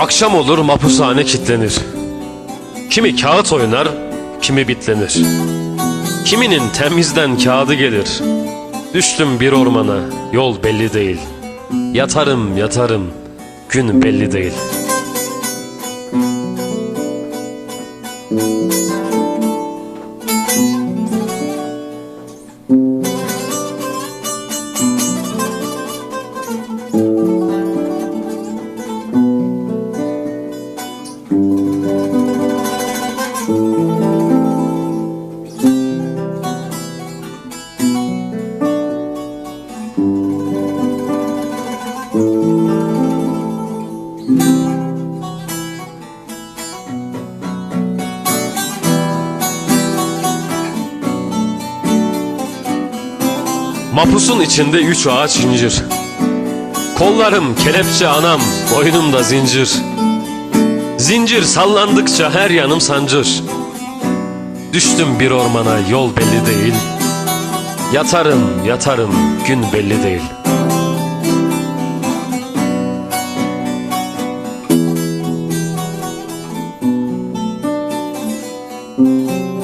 Akşam olur mapushane kitlenir. Kimi kağıt oynar, kimi bitlenir. Kiminin temizden kağıdı gelir. Düştüm bir ormana, yol belli değil. Yatarım yatarım, gün belli değil. Mapusun içinde üç ağaç incir. Kollarım kelepçe anam Boynumda zincir. Zincir sallandıkça her yanım sancır. Düştüm bir ormana yol belli değil. Yatarım yatarım gün belli değil. Müzik